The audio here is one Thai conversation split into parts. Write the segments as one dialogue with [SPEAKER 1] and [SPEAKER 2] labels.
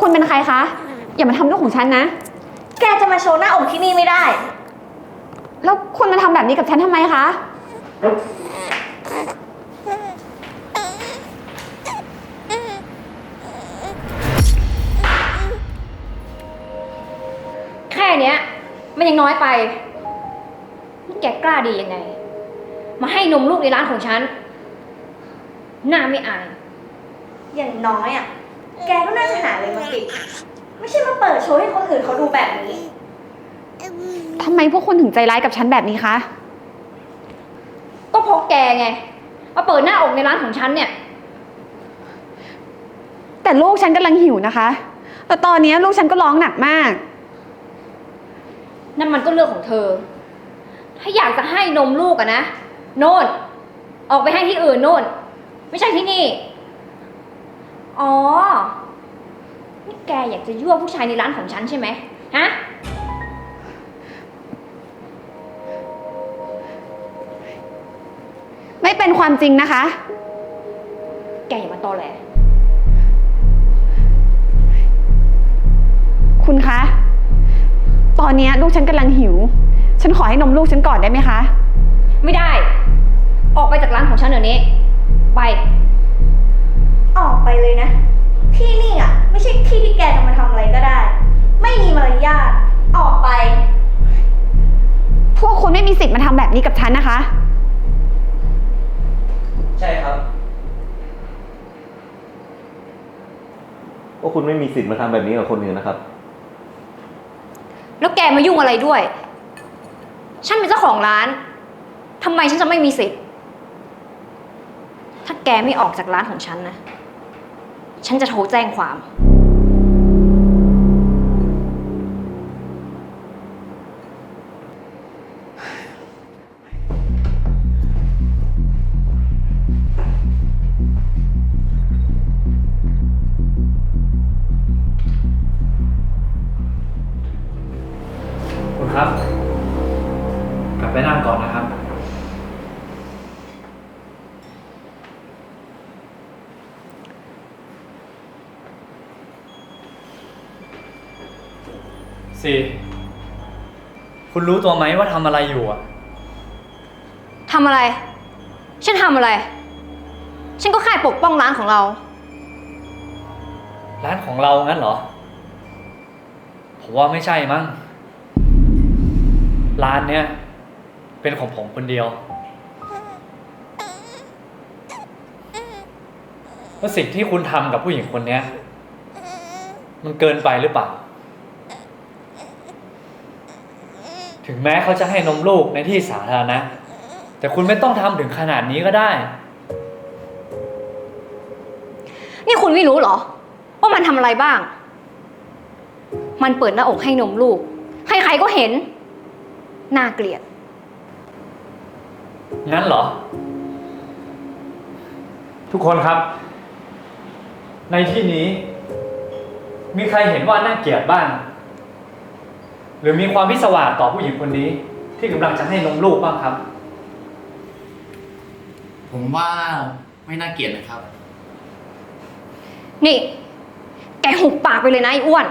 [SPEAKER 1] คุณเป็นใครคะ อย่ามาทำลูกของฉันนะ
[SPEAKER 2] แกจะมาโชว์หน้าอกที่นี่ไม่ได้
[SPEAKER 1] แล้วคุณมาทำแบบนี้กับฉันทำไมคะ
[SPEAKER 3] แค่เนี้ย มันยังน้อยไป นี่แกกล้าดียังไง มาให้นมลูกในร้านของฉัน หน้าไม่อาย
[SPEAKER 2] อย่างน้อยอะ แกก็น่าจะหาอะไรมาปิด ไม่ใช่มาเปิดโชว์ให้คนอื่นเขาดูแบบนี้
[SPEAKER 1] ทำไมพวกคุณถึงใจร้ายกับฉันแบบนี้คะ
[SPEAKER 3] ก็เพราะแกไง มาเปิดหน้าอกในร้านของฉันเนี่ย
[SPEAKER 1] แต่ลูกฉันกำลังหิวนะคะ แต่ตอนนี้ลูกฉันก็ร้องหนักมาก
[SPEAKER 3] นั่นมันก็เรื่องของเธอ ถ้าอยากจะให้นมลูกอะนะ โน่น ออกไปให้ที่อื่นโน่น ไม่ใช่ที่นี่ อ๋อ นี่แกอยากจะยั่วผู้ชายในร้านของฉันใช่ไหมฮะ
[SPEAKER 1] ไม่เป็นความจริงนะคะ
[SPEAKER 3] แกอย่ามาตอแหล
[SPEAKER 1] คุณคะ ตอนนี้ลูกฉันกำลังหิว ฉันขอให้นมลูกฉันก่อนได้ไหมคะ
[SPEAKER 3] ไม่ได้ ออกไปจากร้านของฉันเดี๋ยวนี้ ไป
[SPEAKER 2] ออกไปเลยนะ ที่นี่อะ ไม่ใช่ที่ที่แกจะมาทำอะไรก็ได้ ไม่มีมารยาทออกไป
[SPEAKER 1] พวกคุณไม่มีสิทธิ์มาทำแบบนี้กับฉันนะคะ
[SPEAKER 4] ใช่ครับ ว่าคุณไม่มีสิทธิ์มาทำแบบนี้กับคนอื่นนะครับ
[SPEAKER 3] แล้วแกมายุ่งอะไรด้วย ฉันเป็นเจ้าของร้านทำไมฉันจะไม่มีสิทธิ์ ถ้าแกไม่ออกจากร้านของฉันนะ ฉันจะโทรแจ้งความ
[SPEAKER 5] สี่ คุณรู้ตัวไหมว่าทำอะไรอยู่อะ
[SPEAKER 3] ทำอะไร ฉันทำอะไร ฉันก็แค่ปกป้องร้านของเรา
[SPEAKER 5] ร้านของเรางั้นเหรอ ผมว่าไม่ใช่มั้ง ร้านเนี้ยเป็นของผมคนเดียวแล้วสิ่งที่คุณทำกับผู้หญิงคนเนี้ย มันเกินไปหรือเปล่า ถึงแม้เขาจะให้นมลูกในที่สาธารณะ แต่คุณไม่ต้องทำถึงขนาดนี้ก็ได้
[SPEAKER 3] นี่คุณไม่รู้เหรอ ว่ามันทำอะไรบ้าง มันเปิดหน้าอกให้นมลูก ใครๆก็เห็น น่าเกลียด
[SPEAKER 5] งั้นเหรอ ทุกคนครับ ในที่นี้ มีใครเห็นว่าน่าเกลียดบ้าง หรือมีความพิศวาสต่อผู้หญิงคนนี้ ที่กำลังจะให้นมลูกบ้างครับ
[SPEAKER 6] ผมว่าไม่น่าเกลียดนะครับ
[SPEAKER 3] นี่ แกหุบปากไปเลยนะไอ้อ้วน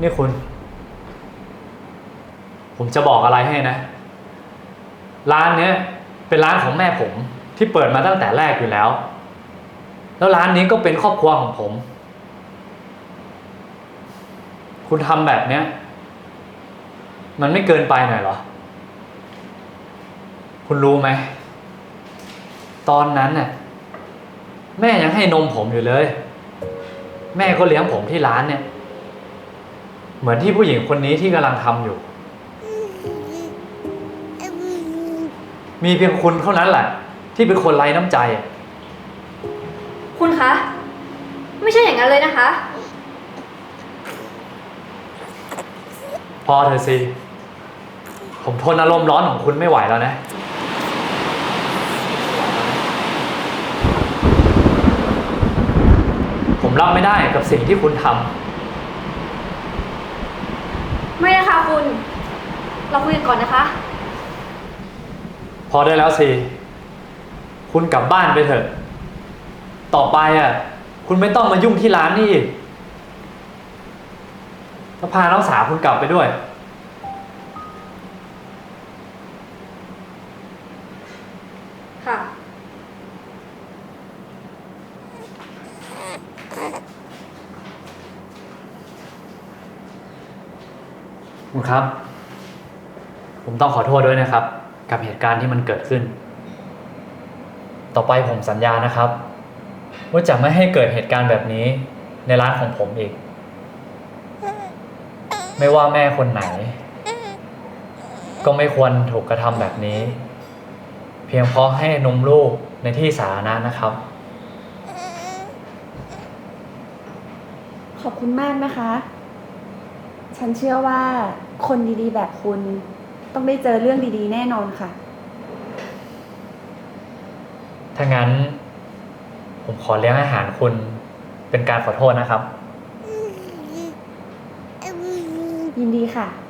[SPEAKER 5] นี่คุณ ผมจะบอกอะไรให้นะ ร้านเนี้ยเป็นร้านของแม่ผมที่เปิดมาตั้งแต่แรกอยู่แล้ว แล้วร้านนี้ก็เป็นครอบครัวของผม คุณทำแบบเนี้ย มันไม่เกินไปหน่อยเหรอ คุณรู้ไหม ตอนนั้นน่ะแม่ยังให้นมผมอยู่เลย แม่ก็เลี้ยงผมที่ร้านเนี่ย เหมือนที่ผู้หญิงคนนี้ที่กำลังทำอยู่ มีเพียงคุณเท่านั้นแหละ ที่เป็นคนไร้น้ำใจ
[SPEAKER 3] คุณคะ ไม่ใช่อย่างนั้นเลยนะคะ
[SPEAKER 5] พอเธอะสิ ผมทนอารมณ์ร้อนของคุณไม่ไหวแล้วนะ ผมรับไม่ได้กับสิ่งที่คุณทำ
[SPEAKER 3] ไม่นะคะคุณ เราคุยกันก่อนนะคะ
[SPEAKER 5] พอได้แล้วสิ คุณกลับบ้านไปเถอะ ต่อไปอะผคุณไม่ต้องมายุ่งที่ร้านนี่อีก ก็พาน้องสาวคุณกลับไปด้วย
[SPEAKER 3] ค่ะ
[SPEAKER 5] คุณครับ ผมต้องขอโทษด้วยนะครับ กับเหตุการณ์ที่มันเกิดขึ้น ต่อไปผมสัญญานะครับ ว่าจะไม่ให้เกิดเหตุการณ์แบบนี้ในร้านของผมอีก ไม่ว่าแม่คนไหน ก็ไม่ควรถูกกระทำแบบนี้ เพียงเพราะให้นมลูกในที่สาธารณะนะครับ
[SPEAKER 1] ขอบคุณมากนะคะ ฉันเชื่อว่าคนดีๆ แบบคุณต้องได้เจอเรื่องดีๆ แน่นอนค่ะ
[SPEAKER 5] ถ้างั้น ผมขอเลี้ยงอาหารคุณเป็นการขอโทษนะครับ
[SPEAKER 1] ยินดีค่ะ